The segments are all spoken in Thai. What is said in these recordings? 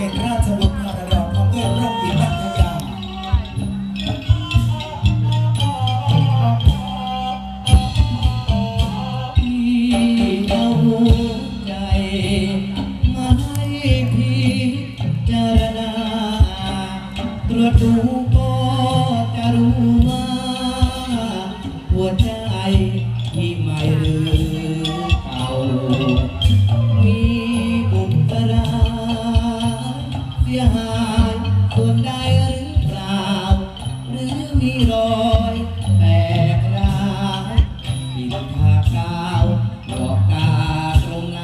เป็นราชบุตรพระดอกของด้วยร่มหญิงนัทยาที่เอาใจมาให้พี่จารณาตรวจดู สียหายส่วนใดหรือเปล่า หรือมีรอยแตกร้าวผิดทากาวบอกกาตรงไหน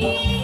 ที่เ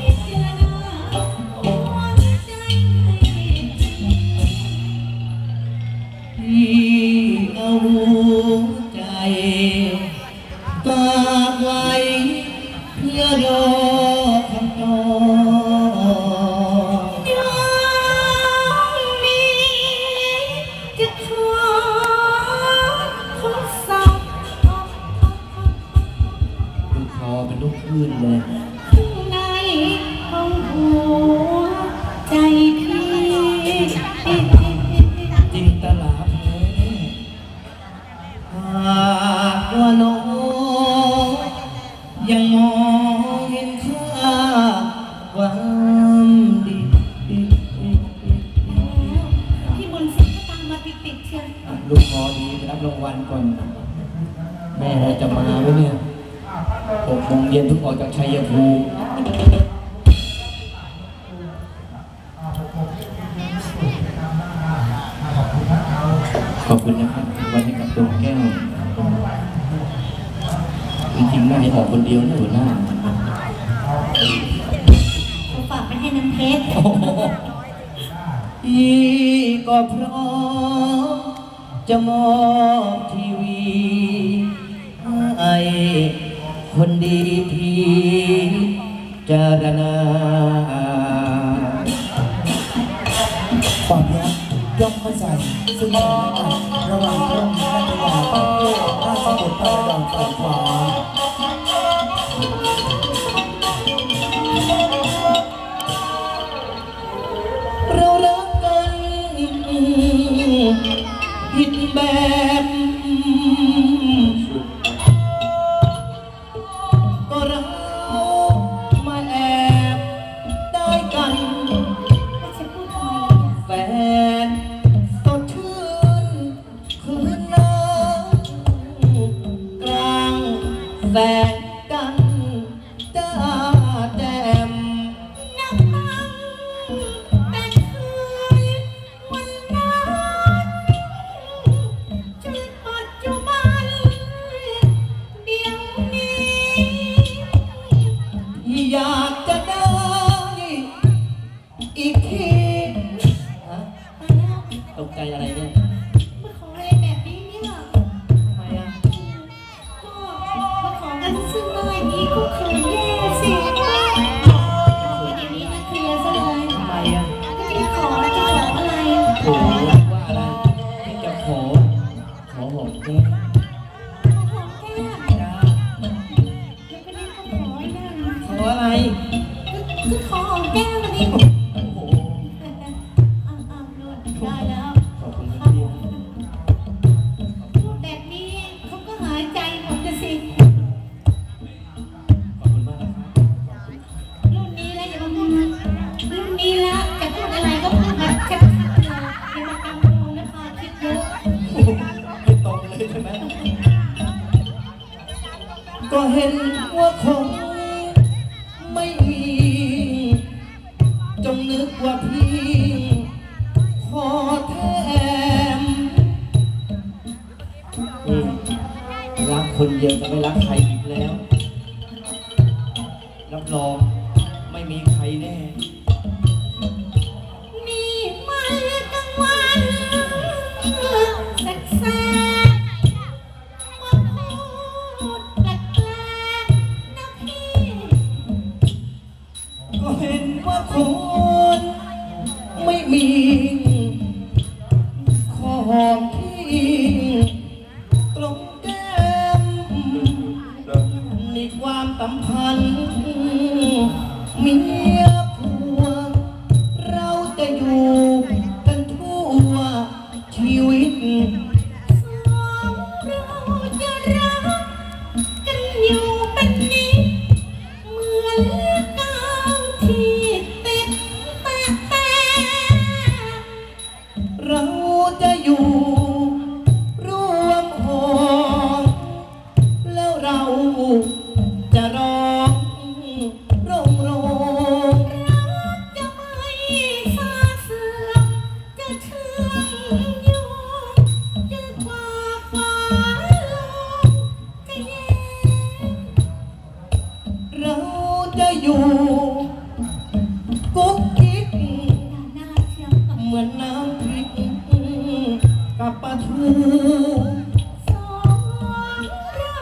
จากชัยภูมิขอบคุณนะครับวันให้กับดวงแก้วจริงๆน่าจะออกคนเดียวนะหัวหน้าฝากไปให้น้ำเพชรอีก็พราะจะมอบทีวีให้ คนดีที่จารณาความรักย่อมเข้าใจซึ่งกันและกันระหว่างร่มหญิงนัทยากับด้วยราชบุตรพระดอกฝ่ายขวาเรารักกันผิดแบบ คออแก้วดีได้แล้วรุ่คนี้เขก็หายใจหมดะสิรุ่นนี้แล้วอย่ามาพูดรุ่นนี้แล้วจะพูดอะไรก็พูดมาชัมากังวนะคะคิดเยตรงเลยใช่ไหม ก็เห็นว่าคง ว่าพี่ขอแทมนี่รักคนเดียวจะไม่รักใครอีกแล้ว รับรองไม่มีใครแน่นี่มันกลางวันแสกๆมาพูดแปลกๆนะพี่ ก็เห็นว่าคน ไกุ๊กกิ๊กน่าเชื่อกับเหมือนน้ำพริกกับปลาทูสองเรา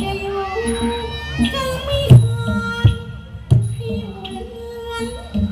จะอยู่กันไม่ห่างให้เหมือน